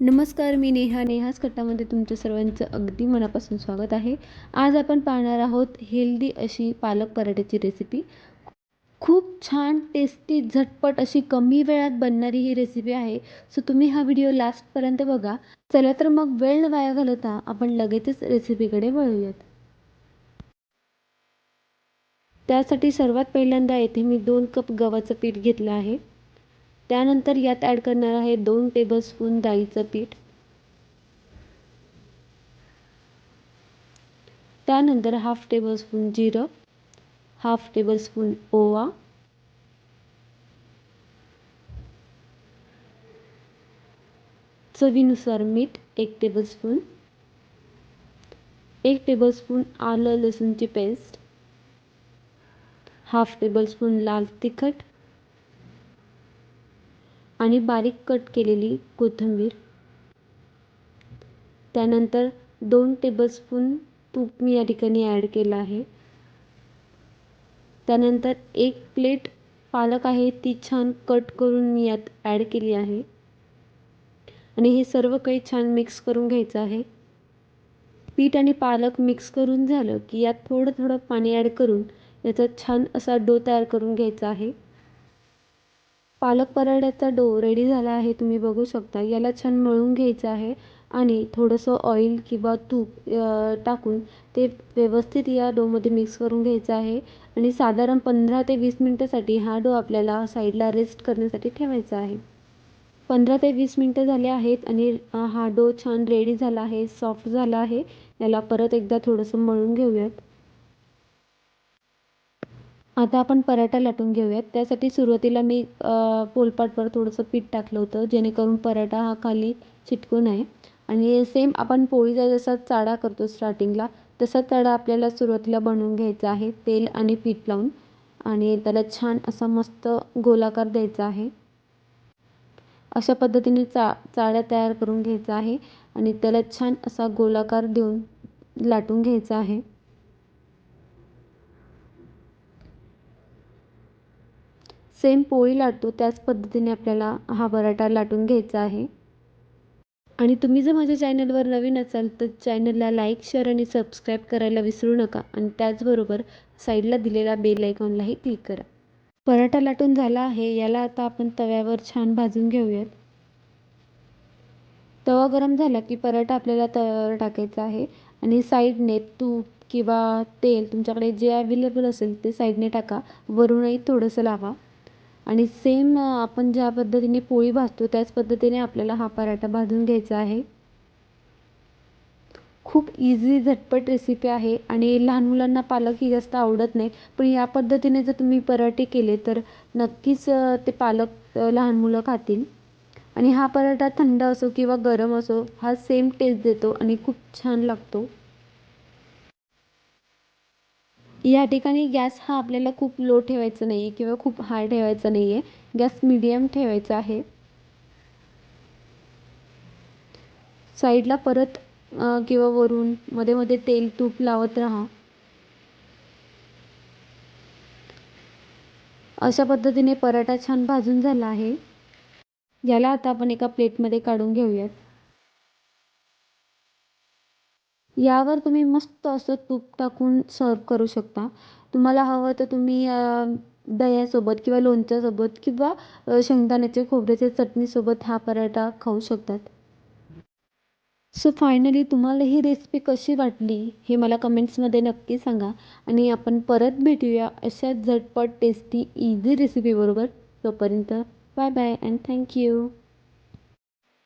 नमस्कार मी नेहा. नेहाच कट्टामध्ये तुमच्या सर्वांचं अगदी मनापासून स्वागत आहे. आज आपण पाहणार आहोत हेल्दी अशी पालक पराठ्याची रेसिपी खूप छान टेस्टी झटपट अशी कमी वेळात बनणारी ही रेसिपी आहे. सो तुम्ही हा व्हिडिओ लास्टपर्यंत बघा. चला तर मग वेळ न वाया घालवता आपण लगेचच रेसिपीकडे वळूयात. त्यासाठी सर्वात पहिल्यांदा येथे मी दोन कप गव्हाचं पीठ घेतलं आहे. त्यानंतर यात ॲड करणार आहे दोन टेबलस्पून डाळीचं पीठ. त्यानंतर हाफ टेबलस्पून जिरं हाफ टेबलस्पून ओवा. चवीनुसार मीठ एक टेबलस्पून एक टेबलस्पून आलं लसूणची पेस्ट हाफ टेबलस्पून लाल तिखट. आणि बारीक कट केलेली कोथिंबीर. त्यानंतर दोन टेबलस्पून तूप मी या ठिकाणी ॲड केलं आहे. त्यानंतर एक प्लेट पालक आहे ती छान कट करून मी यात ॲड केली आहे. आणि हे सर्व काही छान मिक्स करून घ्यायचं आहे. पीठ आणि पालक मिक्स करून झालं की यात थोडं थोडं पाणी ॲड करून याचा छान असा डो तयार करून घ्यायचा आहे. पालक पराठ्याचा डो रेडी झाला आहे तुम्ही बघू शकता. याला छान मळून घ्यायचं आहे आणि थोडंसं ऑइल किंवा तूप टाकून ते व्यवस्थित या डोमध्ये मिक्स करून घ्यायचं आहे. आणि साधारण पंधरा ते वीस मिनटासाठी हा डो आपल्याला साईडला रेस्ट करण्यासाठी ठेवायचा आहे. पंधरा ते वीस मिनटं झाले आहेत आणि हा डो छान रेडी झाला आहे सॉफ्ट झाला आहे. याला परत एकदा थोडंसं मळून घेऊयात. आता आपण पराठा लाटून घेऊयात. त्यासाठी सुरुवातीला मी पोलपाटवर थोडंसं पीठ टाकलं होतं जेणेकरून पराठा हा खाली चिटकू नये आणि सेम आपण पोळीचा जसा चाडा करतो स्टार्टिंगला तसा चाडा आपल्याला सुरुवातीला बनवून घ्यायचा आहे तेल आणि पीठ लावून. आणि त्याला छान असा मस्त गोलाकार द्यायचा आहे. अशा पद्धतीने चा चाळ्या तयार करून घ्यायचा आहे. आणि त्याला छान असा गोलाकार देऊन लाटून घ्यायचा आहे. सेम पोळी लाटतो त्याच पद्धतीने आपल्याला हा पराठा लाटून घ्यायचा आहे. आणि तुम्ही जर माझ्या चॅनलवर नवीन असाल तर चॅनलला लाईक शेअर आणि सबस्क्राईब करायला विसरू नका. आणि त्याचबरोबर साईडला दिलेला बेल आयकॉनलाही क्लिक करा. पराठा लाटून झाला आहे याला आता आपण तव्यावर छान भाजून घेऊयात. तवा गरम झाला की पराठा आपल्याला तव्यावर टाकायचा आहे. आणि साईडने तूप किंवा तेल तुमच्याकडे जे अवेलेबल असेल ते साईडने टाका. वरूनही थोडंसं लावा. आणि सेम आपण ज्या पद्धतीने पोळी भाजतो त्याच पद्धतीने आपल्याला हा पराठा भाजून घ्यायचा आहे. खूप इझी झटपट रेसिपी आहे आणि लहान मुलांना पालक ही जास्त आवडत नाही पण या पद्धतीने जर तुम्ही पराठे केले तर नक्कीच ते पालक लहान मुलं खातील. आणि हा पराठा थंड असो किंवा गरम असो हा सेम टेस्ट देतो आणि खूप छान लागतो. या ठिकाणी गॅस हा आपल्याला खूप लो ठेवायचा नाही आहे किंवा खूप हाय ठेवायचा नाही आहे गॅस मिडियम ठेवायचा आहे. साईडला परत किंवा वरून मध्ये मध्ये तेल तूप लावत राहा. अशा पद्धतीने पराठा छान भाजून झाला आहे. याला आता आपण एका प्लेटमध्ये काढून घेऊयात. यावर तुम्ही मस्त असं तूप टाकून सर्व करू शकता. तुम्हाला हवं तर तुम्ही दह्यासोबत किंवा लोणच्यासोबत किंवा शेंगदाण्याच्या खोबऱ्याच्या चटणीसोबत हा पराठा खाऊ शकतात. सो फायनली तुम्हाला ही रेसिपी कशी वाटली हे मला कमेंट्समध्ये नक्की सांगा. आणि आपण परत भेटूया अशा झटपट टेस्टी इझी रेसिपीबरोबर तोपर्यंत बाय बाय अँड थँक्यू